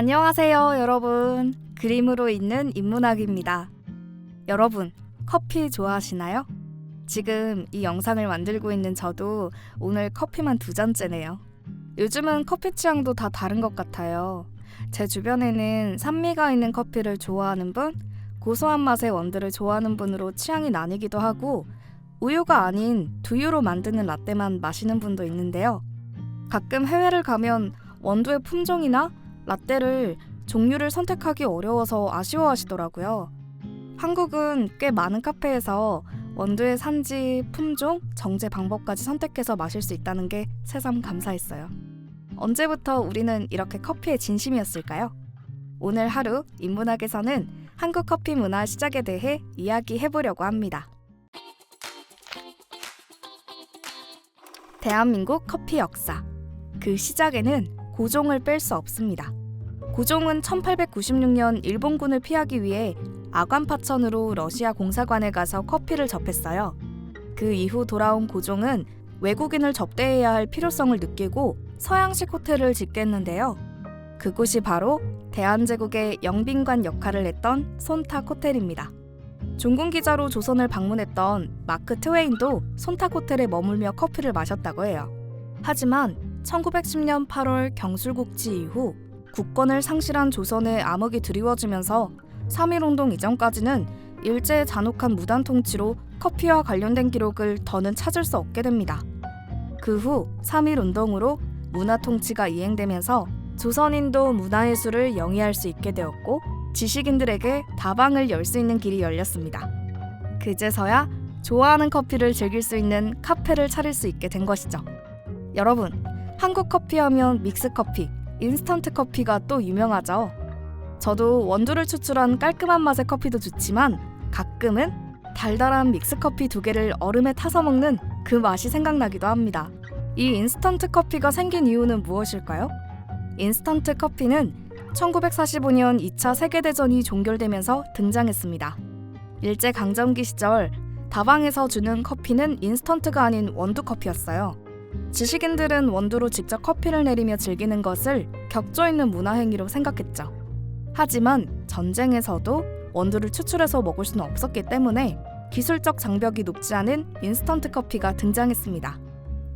안녕하세요, 여러분. 그림으로 있는 인문학입니다. 여러분, 커피 좋아하시나요? 지금 이 영상을 만들고 있는 저도 오늘 커피만 두 잔째네요. 요즘은 커피 취향도 다 다른 것 같아요. 제 주변에는 산미가 있는 커피를 좋아하는 분, 고소한 맛의 원두를 좋아하는 분으로 취향이 나뉘기도 하고, 우유가 아닌 두유로 만드는 라떼만 마시는 분도 있는데요. 가끔 해외를 가면 원두의 품종이나 라떼를 종류를 선택하기 어려워서 아쉬워하시더라고요. 한국은 꽤 많은 카페에서 원두의 산지, 품종, 정제 방법까지 선택해서 마실 수 있다는 게 새삼 감사했어요. 언제부터 우리는 이렇게 커피에 진심이었을까요? 오늘 하루 인문학에서는 한국 커피 문화 시작에 대해 이야기해 보려고 합니다. 대한민국 커피 역사. 그 시작에는 고종을 뺄 수 없습니다. 고종은 1896년 일본군을 피하기 위해 아관파천으로 러시아 공사관에 가서 커피를 접했어요. 그 이후 돌아온 고종은 외국인을 접대해야 할 필요성을 느끼고 서양식 호텔을 짓겠는데요. 그곳이 바로 대한제국의 영빈관 역할을 했던 손탁 호텔입니다. 종군 기자로 조선을 방문했던 마크 트웨인도 손탁 호텔에 머물며 커피를 마셨다고 해요. 하지만 1910년 8월 경술국지 이후 국권을 상실한 조선의 암흑이 드리워지면서 3.1운동 이전까지는 일제의 잔혹한 무단 통치로 커피와 관련된 기록을 더는 찾을 수 없게 됩니다. 그 후 3.1운동으로 문화 통치가 이행되면서 조선인도 문화예술을 영위할 수 있게 되었고 지식인들에게 다방을 열 수 있는 길이 열렸습니다. 그제서야 좋아하는 커피를 즐길 수 있는 카페를 차릴 수 있게 된 것이죠. 여러분, 한국 커피 하면 믹스 커피, 인스턴트 커피가 또 유명하죠. 저도 원두를 추출한 깔끔한 맛의 커피도 좋지만 가끔은 달달한 믹스 커피 두 개를 얼음에 타서 먹는 그 맛이 생각나기도 합니다. 이 인스턴트 커피가 생긴 이유는 무엇일까요? 인스턴트 커피는 1945년 2차 세계대전이 종결되면서 등장했습니다. 일제 강점기 시절 다방에서 주는 커피는 인스턴트가 아닌 원두 커피였어요. 지식인들은 원두로 직접 커피를 내리며 즐기는 것을 격조 있는 문화 행위로 생각했죠. 하지만 전쟁에서도 원두를 추출해서 먹을 수는 없었기 때문에 기술적 장벽이 높지 않은 인스턴트 커피가 등장했습니다.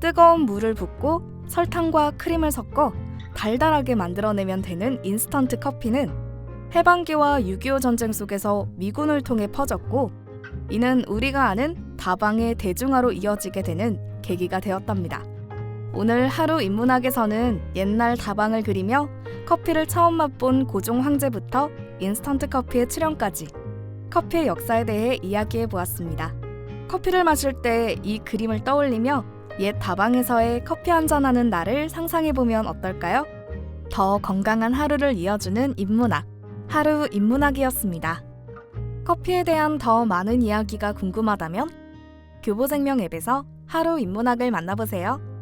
뜨거운 물을 붓고 설탕과 크림을 섞어 달달하게 만들어내면 되는 인스턴트 커피는 해방기와 6.25 전쟁 속에서 미군을 통해 퍼졌고 이는 우리가 아는 다방의 대중화로 이어지게 되는 계기가 되었답니다. 오늘 하루 인문학에서는 옛날 다방을 그리며 커피를 처음 맛본 고종 황제부터 인스턴트 커피의 출현까지 커피의 역사에 대해 이야기해 보았습니다. 커피를 마실 때 이 그림을 떠올리며 옛 다방에서의 커피 한 잔 하는 날을 상상해 보면 어떨까요? 더 건강한 하루를 이어주는 인문학 하루 인문학이었습니다. 커피에 대한 더 많은 이야기가 궁금하다면 교보생명 앱에서 하루 인문학을 만나보세요.